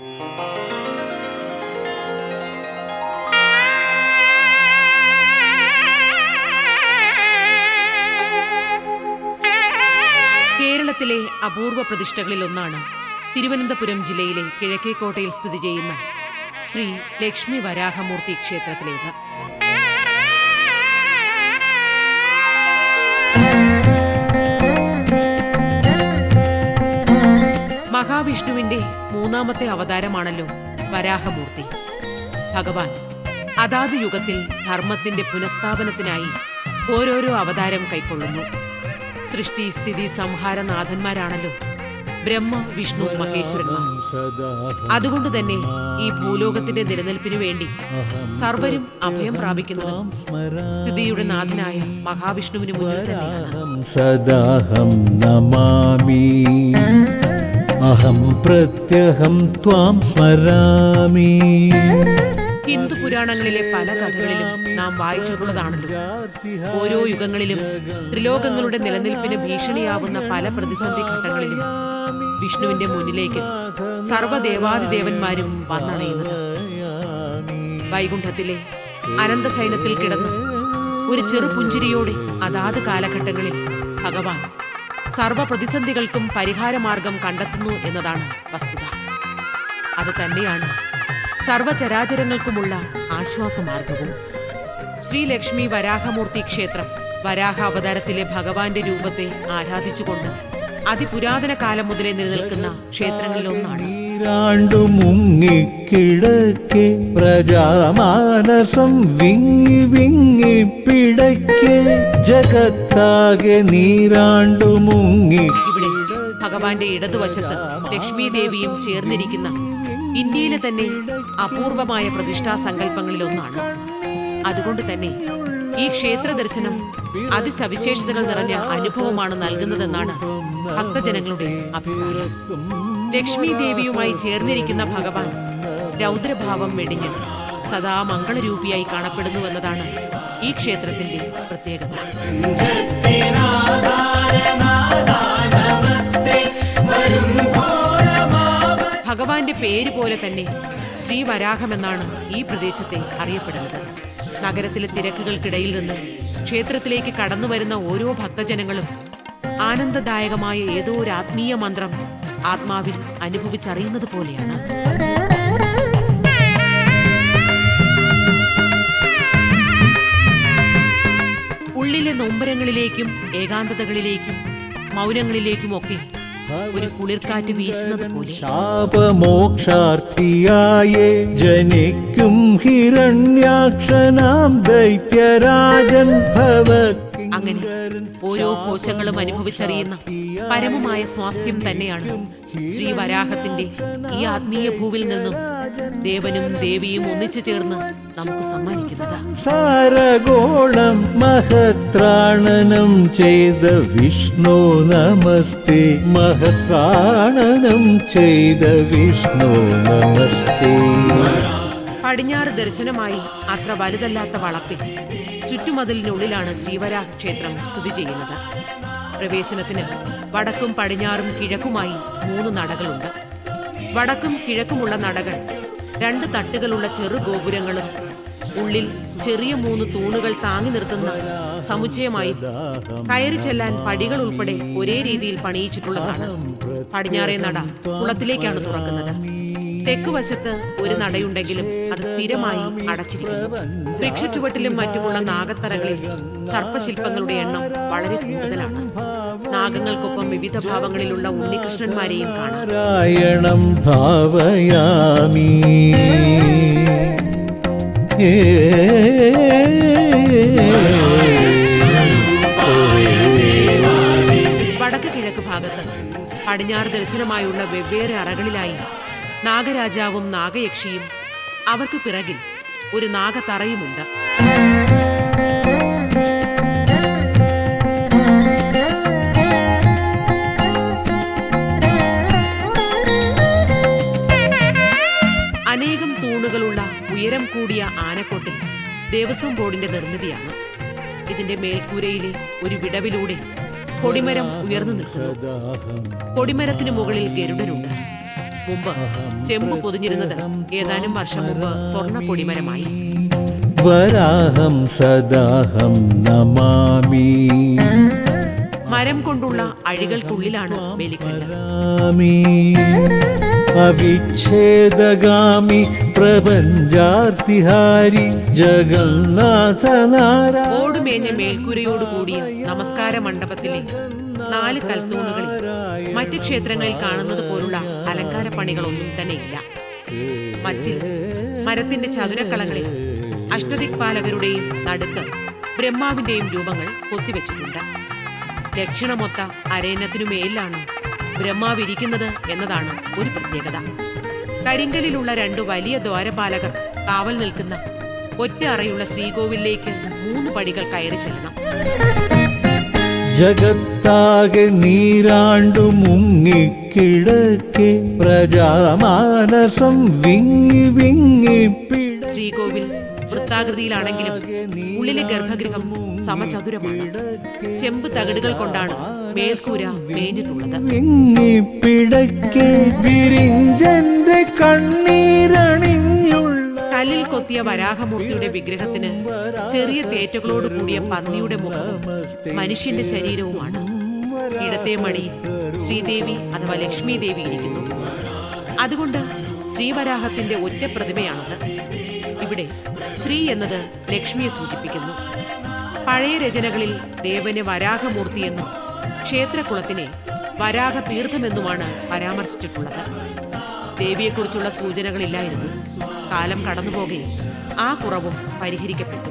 കേരളത്തിലെ അപൂർവ പ്രതിഷ്ഠകളിൽ ഒന്നാണ് തിരുവനന്തപുരം ജില്ലയിലെ കിഴക്കേക്കോട്ടയിൽ സ്ഥിതി ചെയ്യുന്ന ശ്രീ ലക്ഷ്മി വരാഹമൂർത്തി ക്ഷേത്രത്തിലേത്. മൂന്നാമത്തെ അവതാരമാണല്ലോ വരാഹമൂർത്തി. ഭഗവാൻ അതാത് യുഗത്തിൽ ധർമ്മത്തിന്റെ പുനഃസ്ഥാപനത്തിനായി ഓരോരോ അവതാരം കൈക്കൊള്ളുന്നു. സൃഷ്ടി സ്ഥിതി സംഹാരനാഥന്മാരാണല്ലോ ബ്രഹ്മ വിഷ്ണു മഹേശ്വരന്മാർ. അതുകൊണ്ട് തന്നെ ഈ ഭൂലോകത്തിന്റെ നിലനിൽപ്പിനു വേണ്ടി സർവരും അഭയം പ്രാപിക്കുന്നത് സ്ഥിതിയുടെ നാഥനായ മഹാവിഷ്ണുവിന് മുന്നിൽ തന്നെയാണ്. സദാഹം നമാമി. അഹം പ്രത്യഹം ത്വാം സ്മരാമി. ഹിന്ദു പുരാണങ്ങളിലെ പല കഥകളിലും നാം വായിച്ചിട്ടുള്ളതാണല്ലോ. ഓരോ യുഗങ്ങളിലും ത്രിലോകങ്ങളുടെ നിലനിൽപ്പിന് ഭീഷണിയാവുന്ന പല പ്രതിസന്ധി ഘട്ടങ്ങളിലും വിഷ്ണുവിന്റെ മുന്നിലേക്ക് സർവദേവാദിദേവന്മാരും വന്നണയുന്നത്. വൈകുണ്ഠത്തിലെ അനന്തശൈലത്തിൽ കിടന്ന് ഒരു ചെറുപുഞ്ചിരിയോടെ അതാത് കാലഘട്ടങ്ങളിൽ ഭഗവാൻ സർവ പ്രതിസന്ധികൾക്കും പരിഹാരമാർഗം കണ്ടെത്തുന്നു എന്നതാണ് വസ്തുത. അത് തന്നെയാണ് സർവചരാചരങ്ങൾക്കുമുള്ള ആശ്വാസമാർഗവും. ശ്രീലക്ഷ്മി വരാഹമൂർത്തി ക്ഷേത്രം വരാഹ അവതാരത്തിലെ ഭഗവാന്റെ രൂപത്തെ ആരാധിച്ചുകൊണ്ട് അതിപുരാതന കാലം മുതലേ നിലനിൽക്കുന്ന ക്ഷേത്രങ്ങളിലൊന്നാണ്. നീരാണ്ടു മുങ്ങിക്കിടക്കെ പ്രജാമാനസം വിങ്ങി വിങ്ങി പിടയ്ക്ക് ജഗത്താകെ നീരാണ്ടു മുങ്ങി ഇവിടെ ഭഗവാന്റെ ഇടതുവശത്ത് ലക്ഷ്മി ദേവിയും ചേർന്നിരിക്കുന്ന ഇന്ത്യയിലെ തന്നെ അപൂർവമായ പ്രതിഷ്ഠാ സങ്കല്പങ്ങളിലൊന്നാണ്. അതുകൊണ്ട് തന്നെ ഈ ക്ഷേത്ര ദർശനം അതിസവിശേഷതകൾ നിറഞ്ഞ അനുഭവമാണ് നൽകുന്നതെന്നാണ് ഭക്തജനങ്ങളുടെ അഭിപ്രായം. ലക്ഷ്മി ദേവിയുമായി ചേർന്നിരിക്കുന്ന ഭഗവാൻ രൗദ്രഭാവം വെടിഞ്ഞ് സദാ മംഗളരൂപിയായി കാണപ്പെടുന്നുവെന്നതാണ് ഈ ക്ഷേത്രത്തിന്റെ പ്രത്യേകത. ഭഗവാന്റെ പേര് പോലെ തന്നെ ശ്രീവരാഹമെന്നാണ് ഈ പ്രദേശത്തെ അറിയപ്പെടുന്നത്. നഗരത്തിലെ തിരക്കുകൾക്കിടയിൽ നിന്ന് ക്ഷേത്രത്തിലേക്ക് കടന്നു വരുന്ന ഓരോ ഭക്തജനങ്ങളും ആനന്ദദായകമായ ഏതോ ഒരു ആത്മീയ മന്ത്രം ആത്മാവിൽ അനുഭവിച്ചറിയുന്നത് പോലെയാണ്. ഉള്ളിലെ നൊമ്പരങ്ങളിലേക്കും ഏകാന്തതകളിലേക്കും മൗനങ്ങളിലേക്കും ഒക്കെ ഒരു കുളിർക്കാറ്റ് വീശുന്നത് പോലെ. ശാപമോക്ഷാർത്ഥിയായേ ജനിക്കും ഹിരണ്യാക്ഷനാം ദൈത്യരാജൻ ഭവ അങ്ങനെ ഓരോ കോശങ്ങളും അനുഭവിച്ചറിയുന്ന പരമമായ സ്വാസ്ഥ്യം തന്നെയാണ് ശ്രീ വരാഹത്തിന്റെ ഈ ആത്മീയ ഭൂവിൽ നിന്നും ദേവനും ദേവിയും ഒന്നിച്ചു ചേർന്ന് നമുക്ക് സമ്മാനിക്കുന്നത്. സാരഗോളം മഹത്രാണനം ചെയ്ത വിഷ്ണു നമസ്തേ. മഹത്രാണനം ചെയ്ത വിഷ്ണു നമസ്തേ. പടിഞ്ഞാറ് ദർശനമായി അത്ര വലുതല്ലാത്ത വളപ്പിൽ ചുറ്റുമതിലിനുള്ളിലാണ് ശ്രീവരാഹ ക്ഷേത്രം സ്ഥിതി ചെയ്യുന്നത്. പ്രവേശനത്തിന് വടക്കും പടിഞ്ഞാറും കിഴക്കുമായി മൂന്ന് നടകളുണ്ട്. വടക്കും കിഴക്കുമുള്ള നടകൾ രണ്ട് തട്ടുകളുള്ള ചെറു ഗോപുരങ്ങളും ഉള്ളിൽ ചെറിയ മൂന്ന് തൂണുകൾ താങ്ങി നിർത്തുന്ന സമുച്ചയമായി കയറി ചെല്ലാൻ പടികൾ ഉൾപ്പെടെ ഒരേ രീതിയിൽ പണിയിച്ചിട്ടുള്ളതാണ്. പടിഞ്ഞാറേ നട കുളത്തിലേക്കാണ് തുറക്കുന്നത്. തെക്ക് വശത്ത് ഒരു നടയുണ്ടെങ്കിലും അത് സ്ഥിരമായി അടച്ചിരിക്കുന്നു. വൃക്ഷച്ചുവട്ടിലും മറ്റുമുള്ള നാഗത്തറകളിൽ സർപ്പശില്പങ്ങളുടെ എണ്ണം വളരെ കൂടുതലാണ്. നാഗങ്ങൾക്കൊപ്പം വിവിധ ഭാവങ്ങളിലുള്ള ഉണ്ണികൃഷ്ണന്മാരെയും കാണാം. ഭാവയാമി. വടക്ക് കിഴക്ക് ഭാഗത്ത് പടിഞ്ഞാറ് ദർശനമായുള്ള വെവ്വേറെ അറകളിലായി നാഗരാജാവും നാഗയക്ഷിയും അവർക്ക് പിറകിൽ ഒരു നാഗത്തറയുമുണ്ട് അനേകം തൂണുകളുള്ള ഉയരം കൂടിയ ആനക്കൊട്ടിൽ ദേവസ്വം ബോർഡിന്റെ നിർമ്മിതിയാണ്. ഇതിന്റെ മേൽക്കൂരയിലെ ഒരു വിടവിലൂടെ കൊടിമരം ഉയർന്നു നിൽക്കുന്നു. കൊടിമരത്തിനു മുകളിൽ ഗരുഡനുണ്ട്. മുമ്പ് ചെമ്പ് പൊതിഞ്ഞിരുന്നത് ഏതാനും വർഷം മുമ്പ് സ്വർണ കൊടിമരമായി വരാഹം സദാഹം നമാമി. മരം കൊണ്ടുള്ള അഴികൾക്കുള്ളിലാണ് ബലിക്കല്ല് അവിച്ഛേദഗാമി പ്രപഞ്ചാർത്തിഹാരി ജഗന്നാഥ നാരായണ ഓടുമേഞ്ഞ മേൽക്കൂരയോട് കൂടിയ നമസ്കാര മണ്ഡപത്തിലെ നാല് കൽത്തൂണുകളിൽ. മറ്റ് ക്ഷേത്രങ്ങളിൽ കാണുന്നത് പോലുള്ള അലങ്കാര പണികളൊന്നും തന്നെ ഇല്ല. മച്ചിൽ മരത്തിന്റെ ചതുരക്കളങ്ങളിൽ അഷ്ടദിക്പാലകരുടെയും നടുക്ക് ബ്രഹ്മാവിന്റെയും രൂപങ്ങൾ കൊത്തിവെച്ചിട്ടുണ്ട്. ദക്ഷിണമൊത്ത അരയനത്തിനു മേലിലാണ് ബ്രഹ്മാവ് ഇരിക്കുന്നത് എന്നതാണ് ഒരു പ്രത്യേകത. കരിങ്കലിലുള്ള രണ്ട് വലിയ ദ്വാരപാലകർ കാവൽ നിൽക്കുന്ന ഒറ്റ അറയുള്ള ശ്രീകോവിലേക്ക് മൂന്ന് പടികൾ കയറി ചെല്ലണം. ജഗത്താകെ നീരാണ്ടു മുങ്ങിക്കിടക്കെ പ്രജാമാനസം വിങ്ങി വിങ്ങി ശ്രീകോവിൽ വൃത്താകൃതിയിലാണെങ്കിലും ഉള്ളിലെ ഗർഭഗൃഹം സമചതുരമാണ്. ചെമ്പ് തകിടുകൾ കൊണ്ടാണ് മേൽക്കൂര മേഞ്ഞിട്ടുള്ളത്. വിരിഞ്ചന്റെ കണ്ണീരണിഞ്ഞുള്ള കല്ലിൽ കൊത്തിയ വരാഹമൂർത്തിയുടെ വിഗ്രഹത്തിന് ചെറിയ തേറ്റകളോട് കൂടിയ പന്നിയുടെ മുഖവും മനുഷ്യന്റെ ശരീരവുമാണ്. ഇടത്തെ മണി ശ്രീദേവി അഥവാ ലക്ഷ്മി ദേവി ഇരിക്കുന്നു. അതുകൊണ്ട് ശ്രീവരാഹത്തിന്റെ ഒറ്റ പ്രതിമയാണത്. ഇവിടെ ശ്രീ എന്നത് ലക്ഷ്മിയെ സൂചിപ്പിക്കുന്നു. പഴയ രചനകളിൽ ദേവന് വരാഹമൂർത്തി എന്നും ക്ഷേത്രകുളത്തിനെ വരാഹ തീർത്ഥമെന്നുമാണ് പരാമർശിച്ചിട്ടുള്ളത്. ദേവിയെക്കുറിച്ചുള്ള സൂചനകളില്ലായിരുന്നു. കാലം കടന്നുപോകുകയും ആ കുറവും പരിഹരിക്കപ്പെട്ടു.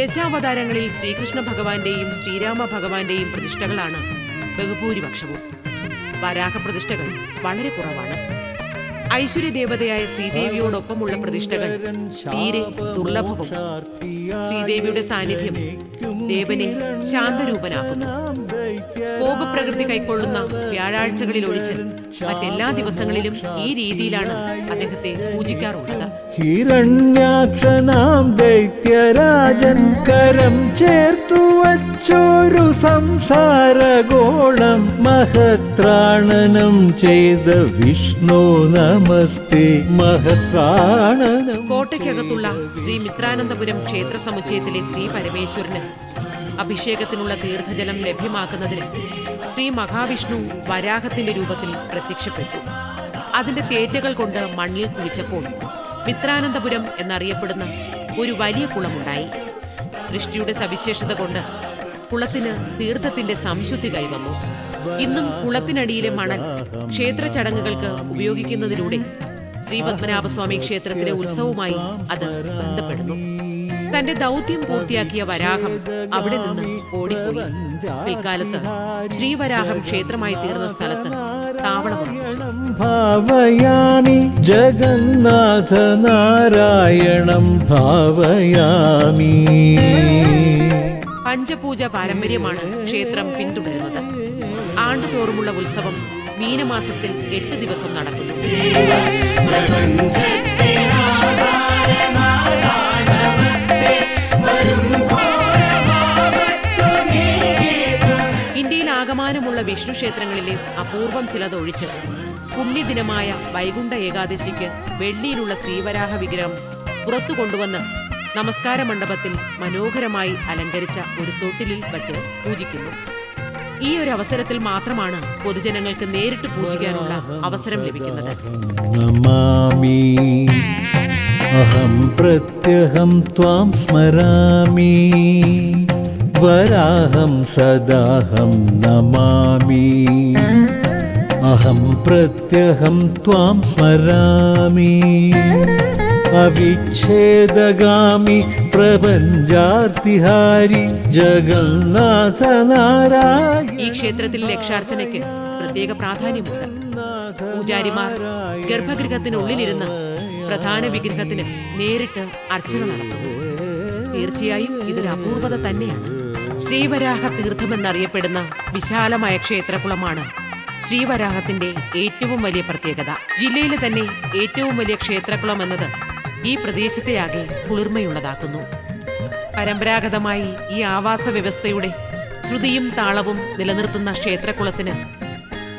ദശാവതാരങ്ങളിൽ ശ്രീകൃഷ്ണ ഭഗവാന്റെയും ശ്രീരാമ ഭഗവാന്റെയും പ്രതിഷ്ഠകളാണ് ബഹുഭൂരിപക്ഷവും. വരാഹ പ്രതിഷ്ഠകൾ വളരെ കുറവാണ്. ഐശ്വര്യദേവതയായ ശ്രീദേവിയോടൊപ്പമുള്ള പ്രതിഷ്ഠകൾ തീരെ ദുർലഭവും. ശ്രീദേവിയുടെ സാന്നിധ്യം ദേവനെ ശാന്തരൂപനാക്കുന്നു. കോപപ്രകൃതി കൈക്കൊള്ളുന്ന വ്യാഴാഴ്ചകളിൽ ഒഴിച്ച് മറ്റെല്ലാ ദിവസങ്ങളിലും ഈ രീതിയിലാണ് അദ്ദേഹത്തെ പൂജിക്കാറുള്ളത്. ഹിരണ്യാക്ഷനാം ദൈത്യരാജൻ കരം ചേർത്തു വച്ചൊരു സംസാരഗോളം മഹത്രാണനം ചെയ്ത വിഷ്ണു നമസ്തേ. മഹത്രാണനം കോട്ടയ്ക്കകത്തുള്ള ശ്രീ മിത്രാനന്തപുരം ക്ഷേത്ര സമുച്ചയത്തിലെ ശ്രീ പരമേശ്വരന് അഭിഷേകത്തിനുള്ള തീർത്ഥജലം ലഭ്യമാക്കുന്നതിന് ശ്രീ മഹാവിഷ്ണു വരാഹത്തിന്റെ രൂപത്തിൽ പ്രത്യക്ഷപ്പെട്ടു. അതിന്റെ തേറ്റകൾ കൊണ്ട് മണ്ണിൽ കുഴിച്ചപ്പോൾ മിത്രാനന്തപുരം എന്നറിയപ്പെടുന്ന ഒരു വലിയ കുളമുണ്ടായി. സൃഷ്ടിയുടെ സവിശേഷത കൊണ്ട് കുളത്തിന് തീർത്ഥത്തിന്റെ സംശുദ്ധി കൈവന്നു. ഇന്നും കുളത്തിനടിയിലെ മണൽ ക്ഷേത്ര ചടങ്ങുകൾക്ക് ഉപയോഗിക്കുന്നതിലൂടെ ശ്രീ പത്മനാഭസ്വാമി ക്ഷേത്രത്തിലെ ഉത്സവവുമായി അത് ബന്ധപ്പെടുന്നു. തന്റെ ദൗത്യം പൂർത്തിയാക്കിയ വരാഹം അവിടെ നിന്ന് ഓടിപ്പോയി. പിൽക്കാലത്ത് ശ്രീവരാഹം ക്ഷേത്രമായി തീർന്ന സ്ഥലത്ത് ഭാവയാണി ഭാവയാമി ജഗന്നാഥ നാരായണം ഭാവയാമി പഞ്ചപൂജ പാരമ്പര്യമാണ് ക്ഷേത്രം പിന്തുടരുന്നത്. ആണ്ടുതോറുമുള്ള ഉത്സവം മീനമാസത്തിൽ എട്ട് ദിവസം നടക്കുന്നു. വിഷ്ണു ക്ഷേത്രങ്ങളിലെ അപൂർവം ചിലതൊഴിച്ച് പുണ്യദിനമായ വൈകുണ്ഠ ഏകാദശിക്ക് വെള്ളിയിലുള്ള ശ്രീവരാഹ വിഗ്രഹം പുറത്തു കൊണ്ടുവന്ന് നമസ്കാര മണ്ഡപത്തിൽ മനോഹരമായി അലങ്കരിച്ച ഒരു തൊട്ടിലിൽ വച്ച് പൂജിക്കുന്നു. ഈ ഒരു അവസരത്തിൽ മാത്രമാണ് പൊതുജനങ്ങൾക്ക് നേരിട്ട് പൂജിക്കാനുള്ള അവസരം ലഭിക്കുന്നത്. അഹം പ്രത്യഹം സ്മരാമി. വരാഹം സദാഹം നമാമി അഹം പ്രത്യഹം ത്വാം സ്മരാമി അവിച്ഛേദഗാമി പ്രപഞ്ചാർത്തിഹാരി ജഗന്നാഥ നാരായണ ഈ ക്ഷേത്രത്തിൽ ലക്ഷാർച്ചനയ്ക്ക് പ്രത്യേക പ്രാധാന്യമുണ്ട്. പൂജാരിമാർ ഗർഭഗൃഹത്തിനുള്ളിലിരുന്ന് പ്രധാന വിഗ്രഹത്തിന് നേരിട്ട് അർച്ചന നടത്തുന്നു. തീർച്ചയായും ഇതൊരു അപൂർവത തന്നെയാണ്. ശ്രീവരാഹ തീർത്ഥമെന്നറിയപ്പെടുന്ന വിശാലമായ ക്ഷേത്രകുളമാണ് ശ്രീവരാഹത്തിന്റെ ഏറ്റവും വലിയ പ്രത്യേകത. ജില്ലയിലെ തന്നെ ഏറ്റവും വലിയ ക്ഷേത്രകുളം എന്നത് ഈ പ്രദേശത്തെയാകെ കുളിർമയുള്ളതാക്കുന്നു. പരമ്പരാഗതമായി ഈ ആവാസ വ്യവസ്ഥയുടെ ശ്രുതിയും താളവും നിലനിർത്തുന്ന ക്ഷേത്രകുളത്തിന്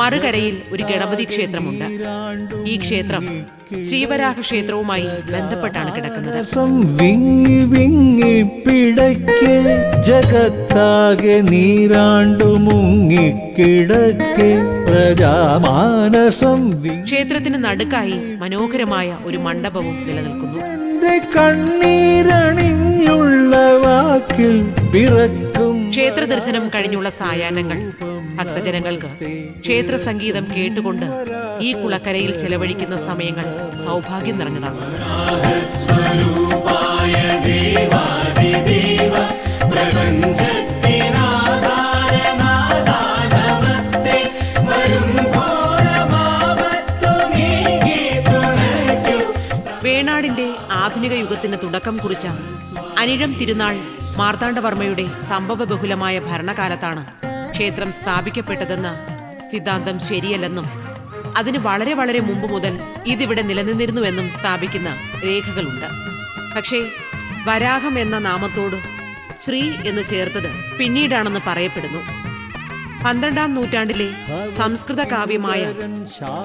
മറുകരയിൽ ഒരു ഗണപതി ക്ഷേത്രമുണ്ട്. ഈ ക്ഷേത്രം ശ്രീവരാഹ ക്ഷേത്രവുമായി ബന്ധപ്പെട്ടാണ് കിടക്കുന്നത്. വിങ്ങി വിങ്ങി പിടയ്ക്ക് ജഗത്താകെ നീരാണ്ടു മുങ്ങിക്കിടക്കെ പ്രജാമാനസം ക്ഷേത്രത്തിന് നടുക്കായി മനോഹരമായ ഒരു മണ്ഡപവും നിലനിൽക്കുന്നു. കണ്ണീരണിഞ്ഞുള്ള വാക്കിൽ പിറക്കും ക്ഷേത്ര ദർശനം കഴിഞ്ഞുള്ള സായാഹ്നങ്ങൾ ഭക്തജനങ്ങൾക്ക് ക്ഷേത്ര സംഗീതം കേട്ടുകൊണ്ട് ഈ കുളക്കരയിൽ ചെലവഴിക്കുന്ന സമയങ്ങൾ സൗഭാഗ്യം നിറഞ്ഞതാണ്. വേണാടിന്റെ ആധുനിക യുഗത്തിന് തുടക്കം കുറിച്ച അനിഴം തിരുനാൾ മാർത്താണ്ഡവർമ്മയുടെ സംഭവബഹുലമായ ഭരണകാലത്താണ് ക്ഷേത്രം സ്ഥാപിക്കപ്പെട്ടതെന്ന സിദ്ധാന്തം ശരിയല്ലെന്നും അതിന് വളരെ വളരെ മുമ്പ് മുതൽ ഇതിവിടെ നിലനിന്നിരുന്നുവെന്നും സ്ഥാപിക്കുന്ന രേഖകളുണ്ട്. പക്ഷേ വരാഹം എന്ന നാമത്തോട് ശ്രീ എന്ന് ചേർത്തത് പിന്നീടാണെന്ന് പറയപ്പെടുന്നു. പന്ത്രണ്ടാം നൂറ്റാണ്ടിലെ സംസ്കൃത കാവ്യമായ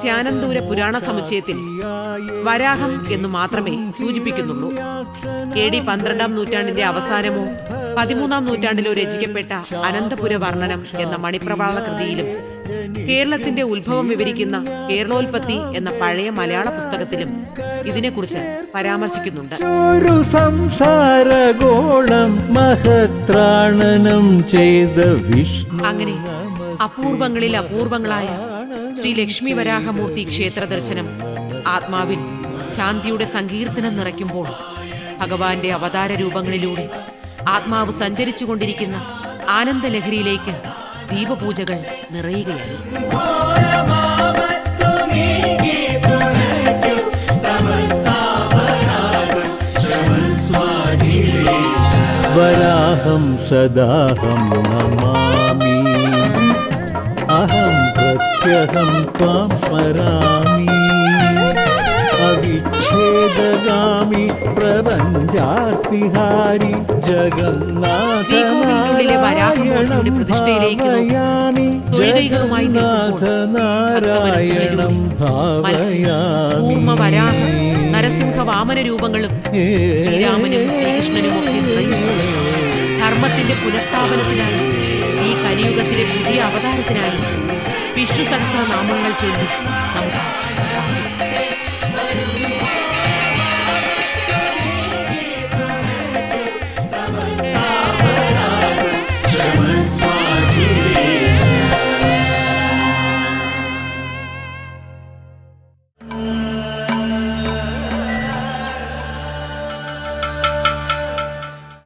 സ്യാനന്തൂര പുരാണ സമുച്ചയത്തിൽ വരാഹം എന്നു മാത്രമേ സൂചിപ്പിക്കുന്നുള്ളൂ. എ ഡി പന്ത്രണ്ടാം നൂറ്റാണ്ടിന്റെ അവസാനമോ പതിമൂന്നാം നൂറ്റാണ്ടിലോ രചിക്കപ്പെട്ട അനന്തപുര വർണനം എന്ന മണിപ്രവാള കൃതിയിലും കേരളത്തിന്റെ ഉത്ഭവം വിവരിക്കുന്ന കേരളോൽപത്തി എന്ന പഴയ മലയാള പുസ്തകത്തിലും ഇതിനെക്കുറിച്ച് പരാമർശിക്കുന്നുണ്ട്. ഒരു സംസാരഗോളം മഹത്രാണനം ചെയ്ത വിഷ്ണു അങ്ങനെ അപൂർവങ്ങളിൽ അപൂർവങ്ങളായ ശ്രീ ലക്ഷ്മി വരാഹമൂർത്തി ക്ഷേത്ര ദർശനം ആത്മാവിൽ ശാന്തിയുടെ സങ്കീർത്തനം നിറയ്ക്കുമ്പോൾ ഭഗവാന്റെ അവതാര രൂപങ്ങളിലൂടെ ആത്മാവ് സഞ്ചരിച്ചു കൊണ്ടിരിക്കുന്ന ആനന്ദലഹരിയിലേക്ക് ദീപപൂജകൾ നിറയുകയായി വരാഹം സദാഹം നമാമി. അഹം പ്രത്യഹം ത്വാം സ്മരാമി അവിച്ഛേദഗാമി പ്രപഞ്ചാർത്തിഹാരി ശ്രീകോവിലിനുള്ളിലെ വരാഹമൂർത്തിയുടെ പ്രതിഷ്ഠയിലേക്ക് നിൽക്കുമ്പോൾ വരാഹ നരസിംഹ വാമന രൂപങ്ങളും ശ്രീരാമനും ശ്രീകൃഷ്ണനും ഒക്കെ ധർമ്മത്തിന്റെ പുനഃസ്ഥാപനത്തിനായി ഈ കലിയുഗത്തിലെ പുതിയ അവതാരത്തിനായി വിഷ്ണു സഹസ്രനാമങ്ങൾ ചൊല്ലി നമുക്ക്.